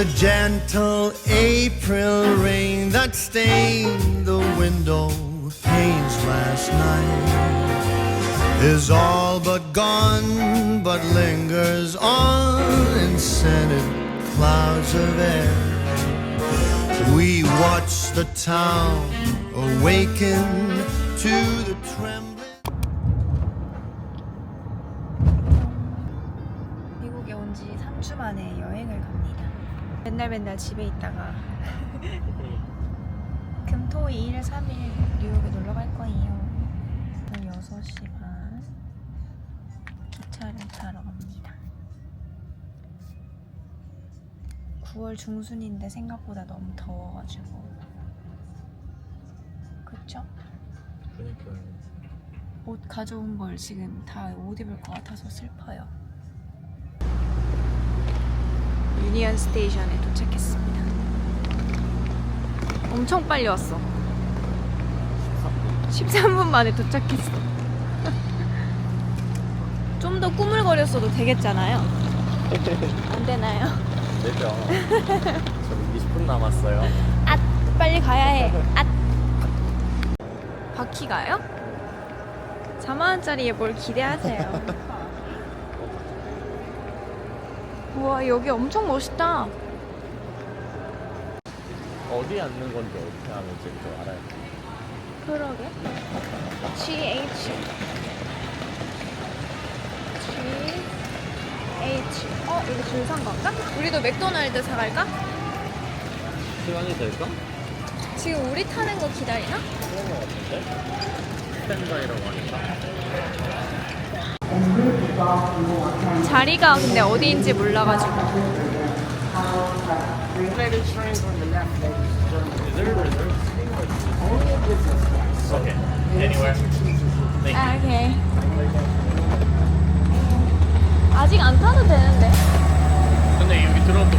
The gentle April rain that stained the window panes last night is all but gone, but lingers on in scented clouds of air. We watch the town awaken to the 맨날 맨날 집에 있다가 금, 토, 일, 3일 뉴욕에 놀러 갈 거예요. 오늘 6시 반 기차를 타러 갑니다. 9월 중순인데 생각보다 너무 더워가지고 그쵸? 그러니까 옷 가져온 걸 지금 다못 입을 것 같아서 슬퍼요. 유니언 스테이션에 도착했습니다. 엄청 빨리 왔어. 13분 만에 도착했어. 좀 더 꾸물거렸어도 되겠잖아요. 안 되나요? 되죠. 저는 20분 남았어요. 앗! 빨리 가야 해. 앗! 바퀴 가요? 4만원짜리에 뭘 기대하세요? 우와, 여기 엄청 멋있다. 어디 앉는 건지 어떻게 하는지 또 알아야 돼. 그러게. GH. GH. 어, 이거 줄산 건가? 우리도 맥도날드 사갈까? 시간이 될까? 지금 우리 타는 거 기다리나? 그런 거 같은데? 스탠바이라고 하니까. 자리가 근데 어디인지 몰라가지고. Okay. Anywhere. Thank you. 아, 오케이. 아직 안 타도 되는데. 근데 여기 들어도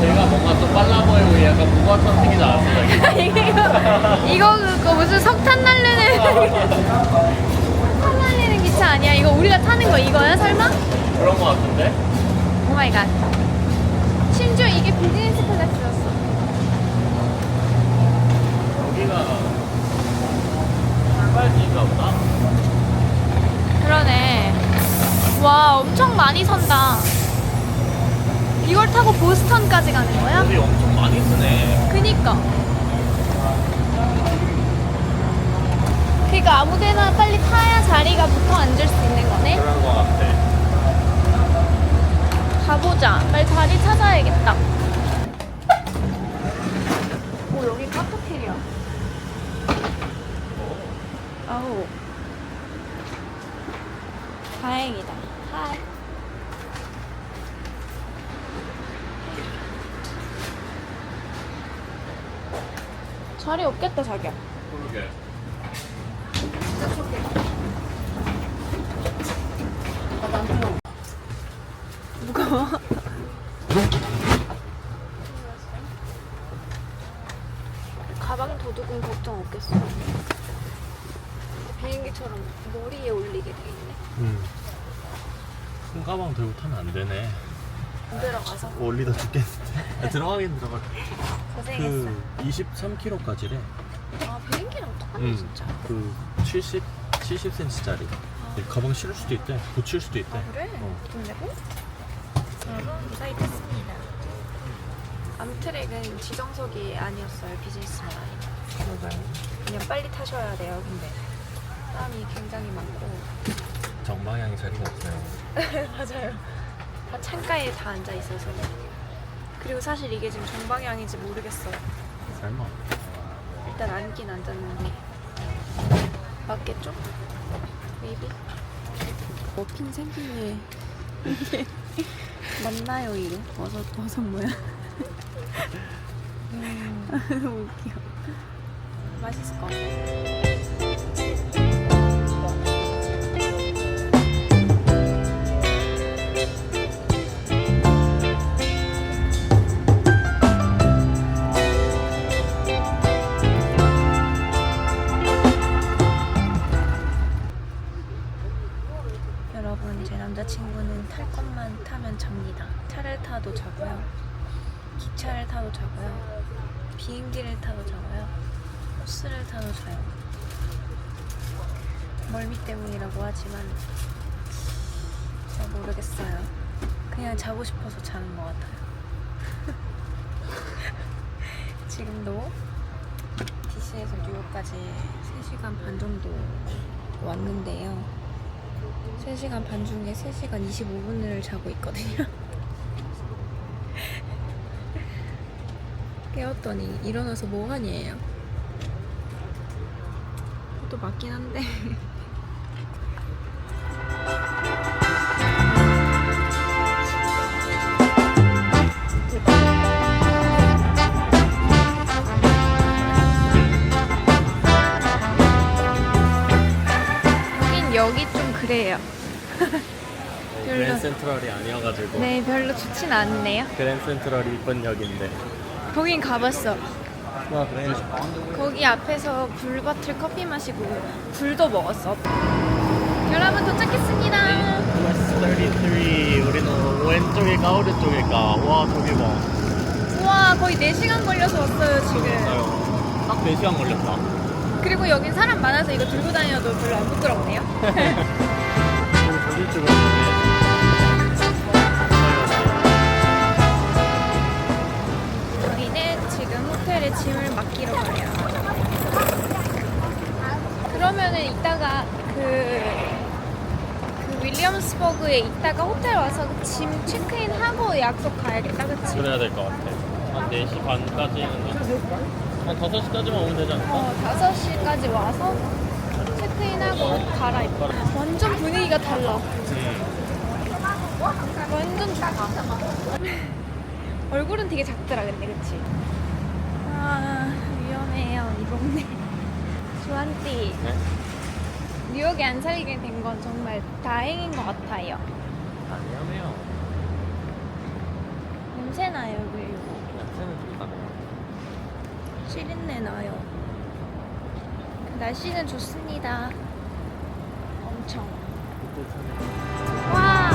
제가 뭔가 좀 빨라 보이고 약간 무거웠던 생기지 않았어요. 이거, 이거 그거 무슨 석탄 날리는 기차 아니야? 이거 우리가 타는 거 이거야 설마? 그런 거 같은데? 오 마이 갓. 심지어 이게 비즈니스 클래스였어. 여기가 출발지인가 보다. 그러네. 와 엄청 많이 선다. 이걸 타고 보스턴까지 가는 거야? 여기 엄청 많이 쓰네. 그니까. 그니까 아무데나 빨리 타야 자리가 붙어 앉을 수 있는 거네. 그런 거 같아. 가보자. 빨리 자리 찾아야겠다. 오 여기 카페테리아. 아우. 다행이다. 하이. 자리 없겠다 자기야. 그러게. 무거워. 가방 도둑은 없겠어. 비행기처럼 머리에 올리게 돼 있네. 응. 큰 가방 들고 타면 안 되네. 안 들어가서 올리다 죽겠는데. 아, 들어가긴 들어갈. 고생했어. 그 23kg까지래. 아 비행기랑 어떡하냐 응. 진짜. 그 70, 70cm짜리. 가방 실을 수도 있대. 붙일 수도 있대. 아 그래? 어. 돈 내고? 여러분 무사히 탔습니다. 암트랙은 지정석이 아니었어요 비즈니스만 아니라. 그냥 빨리 타셔야 돼요 근데 사람이 굉장히 많고 정방향 자리가 없어요. 맞아요. 다 창가에 다 앉아 있어서. 그리고 사실 이게 지금 정방향인지 모르겠어요. 설마. 일단 앉긴 앉았는데 맞겠죠? 메이비? 머핀 생긴 게 맞나요 이게? 버섯 버섯 모양. 너무 웃겨. 맛있을 자고 싶어서 자는 것 같아요. 지금도 DC에서 뉴욕까지 3시간 반 정도 왔는데요. 3시간 반 중에 3시간 25분을 자고 있거든요. 깨웠더니 일어나서 뭐 하니에요? 또 맞긴 한데. 그래요. 별로. 그랜 센트럴이 아니어가지고 네, 별로 좋진 않네요. 그랜 센트럴이 이쁜 역인데 거긴 가봤어. 아 그래? 거기 앞에서 불버틀 커피 마시고 굴도 먹었어. 여러분 도착했습니다. 플러스 33 우리는 왼쪽일까 오른쪽일까 와 저기 봐 우와 거의 4시간 걸려서 왔어요 지금. 그러니까요 딱 4시간 걸렸다 그리고 여긴 사람 많아서 이거 들고 다녀도 별로 안 부끄럽네요. 저기 쪽으로 있네 우리는 지금 호텔에 짐을 맡기러 가요. 그러면은 이따가 그, 그 윌리엄스버그에 있다가 호텔 와서 그짐 체크인 하고 약속 가야겠다, 그치? 그래야 될 것 같아 한 4시 반까지는 한 5시까지만 오면 되지 않을까? 어, 5시까지 와서 체크인하고 옷 갈아입고. 완전 분위기가 달라. 음. 완전 좋다. 얼굴은 되게 작더라, 근데, 그치? 아, 위험해요, 이 동네. 주한띠, 네? 뉴욕에 안 살게 된 건 정말 다행인 것 같아요. 아니야매요 냄새 나요, 그리고. 냄새는 좀 나네요 시린내 나요. 날씨는 좋습니다. 엄청. 와!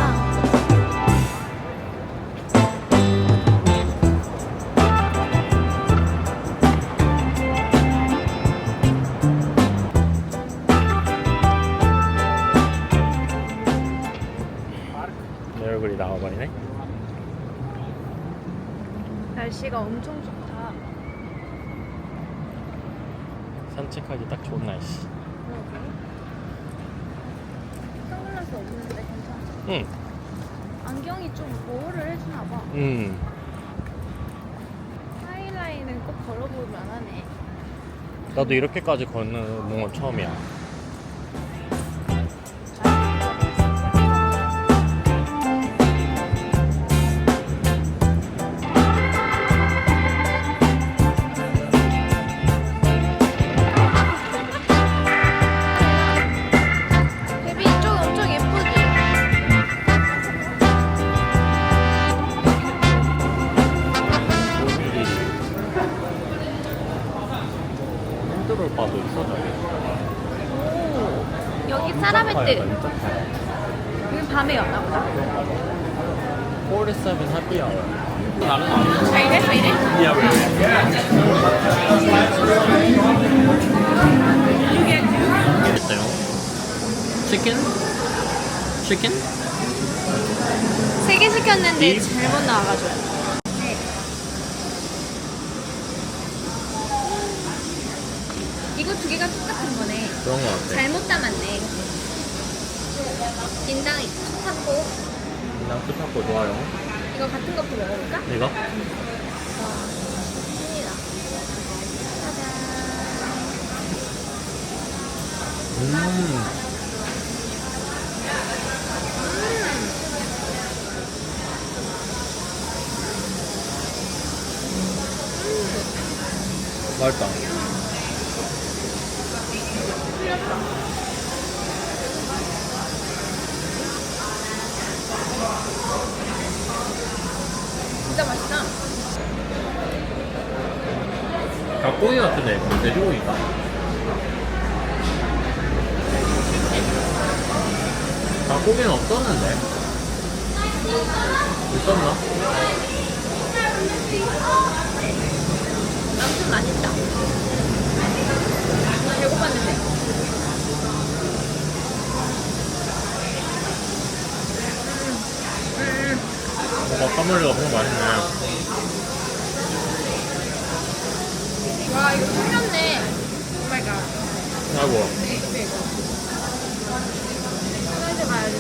내 얼굴이 나와버리네 날씨가 엄청 좋다. 산책하기 딱 좋은 날씨 선글라스 없는데 괜찮아. 응 안경이 좀 보호를 해주나 봐. 음. 하이라인은 꼭 걸어볼 만하네. 나도 이렇게까지 걷는 건 처음이야 바도 있어 저기 오, 여기 사람의 뜻. 여기 밤에 여나 보다. 47 happy hour 나는 아니야 이래, 이래. 왜? 있어요. 치킨? 치킨? 세 개 시켰는데 비? 잘못 나와가지고. 네. 이거 두 개가 똑같은 거네. 그런 거 같아. 잘못 담았네. 인당 탁고 그냥 스타코 좋아요. 이거 같은 것도 먹어볼까? 이거? 습니다 짜잔. 음. 맛있다. 진짜 맛있다. 닭고기 같은데 돼지고기인가? 닭고기는 없었는데 있었나? 아무튼 맛있다. 나 배고팠는데. 뭔가 까물리가 엄청 맛있네. 와, 이거 틀렸네. 오마이갓. 아이고. 사이즈 가야지.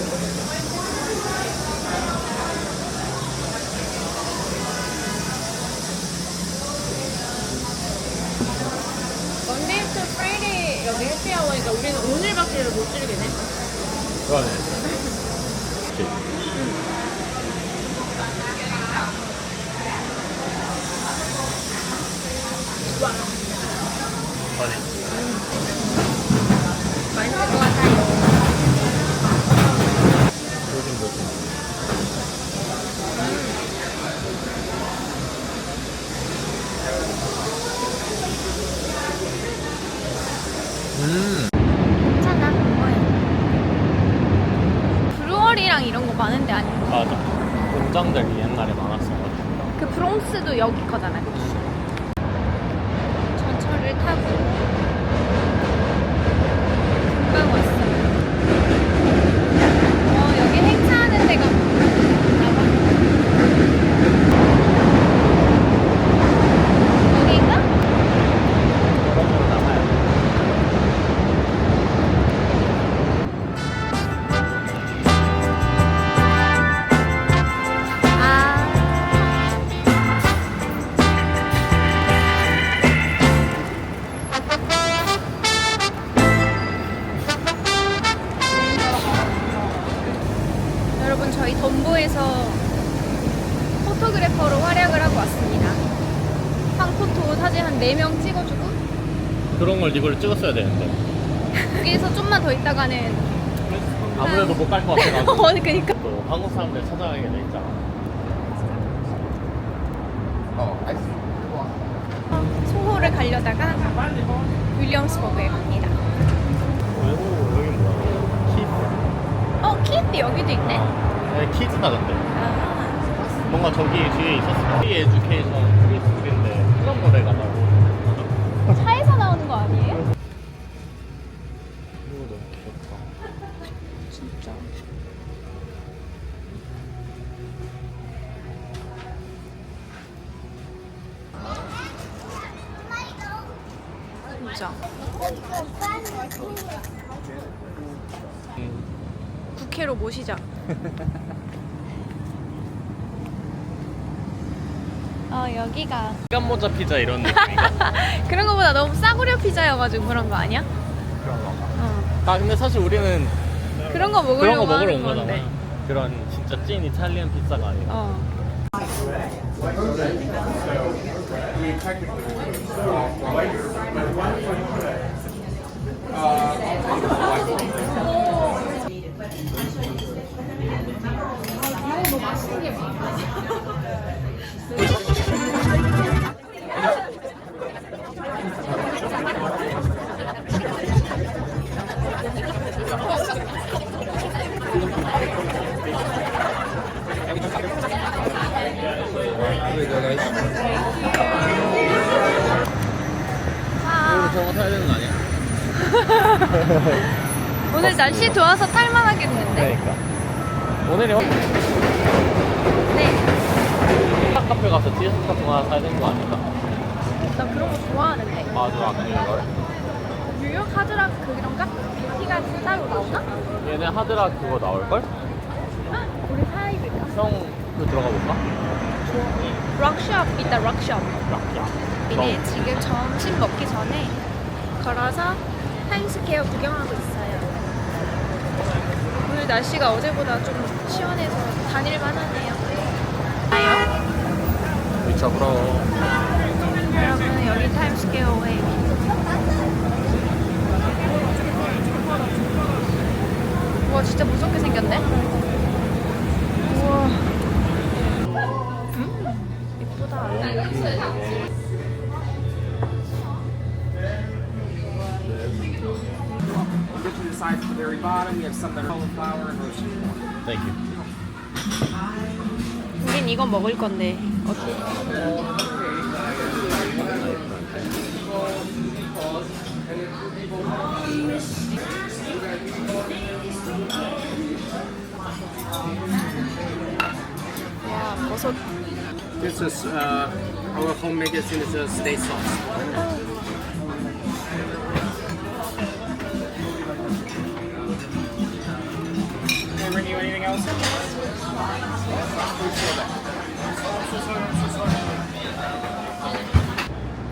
먼데이 투 프라이데이 여기 해피아워니까 우리는 오늘밖에 못 즐기네. 그러네. 아니. 맛있을 것 같아요. 요즘 뭐지? 음. 괜찮아, 그거야. 브루어리랑 이런 거 많은 데 아니야? 맞아. 공장들이 옛날에 많았어가지고. 그 브롱스도 여기 거잖아요. 전철을 타고 덤보에서 포토그래퍼로 활약을 하고 왔습니다. 황포토 사진 한 4명 찍어주고 그런 걸 이걸 찍었어야 되는데. 여기에서 좀만 더 있다가는 아무래도 못 갈것 같아가지고. 어, 그니까 또 한국 사람들 찾아가게 돼 있잖아. 소호를 가려다가 윌리엄스버그에 갑니다. 오, 여기 뭐야? 키즈. 어, 키트 여기도 있네. 네, 키즈다 근데. 아, 뭔가 저기 뒤에 있었어. 프리 에듀케이션 프리 스쿨인데 그런 거래 가다고. 차에서 나오는 거 아니에요? 이거 너무 귀엽다. 진짜. 진짜. 음. 국회로 모시자. 여기가 빨간 모자 피자 이런 느낌인가? 그런 거보다 너무 싸구려 피자여가지고 그런 거 아니야? 그런 거. 어. 아 근데 사실 우리는 그런 거 먹으려고 그런 거 먹으러 하는 온 거잖아. 건데. 그런 진짜 찐 이탈리안 피자가 아니라. 어. 아니야? 오늘 날씨 좋아서 탈만하겠는데? 그러니까. 오늘이 네. 카페 가서 티셔츠 같은 거 하나 사야 되는 거 아닌가? 나 그런 거 좋아하는데. 맞아, 안 이걸. 뉴욕 하드락 그런가? 뷰티가 따로 나오나? 얘네 하드라 그거 나올걸? 아, 우리 사야 입을까? 형, 그 들어가 볼까? 락샵 있다 락샵. 락야. 이게 지금 점심 먹기 전에 걸어서 타임스퀘어 구경하고 있어요. 오늘 날씨가 어제보다 좀 시원해서 다닐만 하네요. 아요? 미쳐, 부러워. 여러분 여기 타임스퀘어에 와 진짜 무섭게 생겼네. 우와. 음, 이쁘다. Get to the sides at the very bottom. You have some that are cauliflower and roasted corn. Thank you. 우린 이거 먹을 건데. 어떻게? 와, 버섯. This is uh, our homemade signature steak sauce. Can I bring you anything else?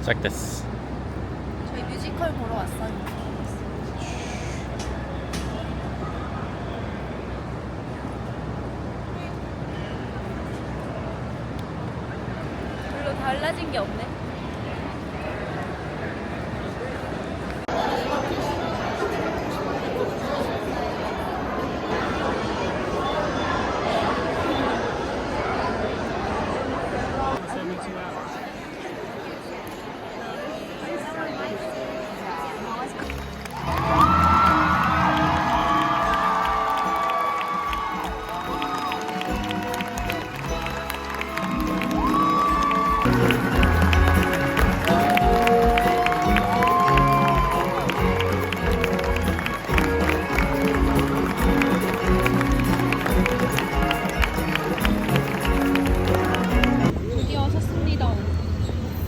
시작 됐어. 저희 뮤지컬 보러 왔어요.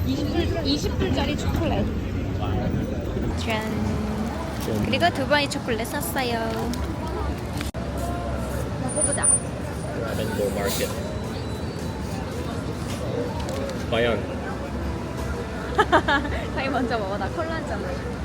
20불, 20불짜리 초콜릿. 짠. 그리고 두바이 초콜릿 샀어요. 먹어보자. 라벤더 마켓. 과연 자기 먼저 먹어. 나 콜라잖아. 맛있어?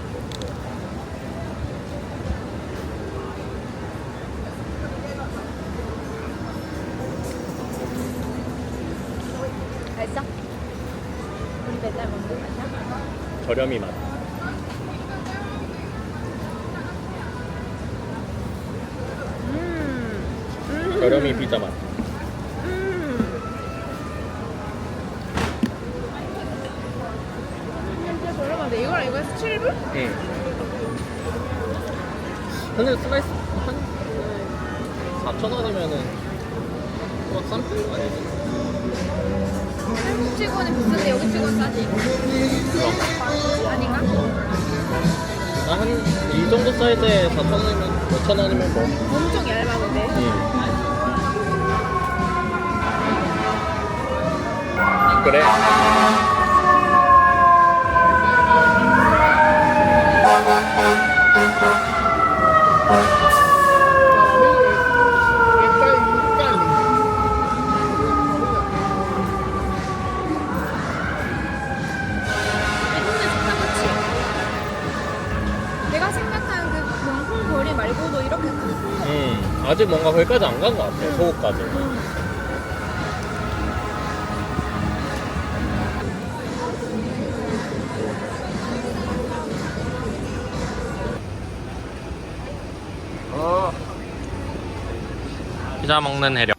저렴이 맛. 음. 저렴이 피자 맛. 진짜 저렴한데 이거랑 이거 해서 7불? 응. 근데 슬라이스 한 4천 원이면은 뭐싼 편 아니지? 한국 직원이 비싼데 여기 직원 싸지? 그럼. 아닌가? 나한이 정도 사이즈에 4천 원이면 5천 원이면 뭐. 엄청 얇았는데 응. 그래. 아직 뭔가 거기까지 안 간 것 같아, 소고까지. 피자 먹는 해력.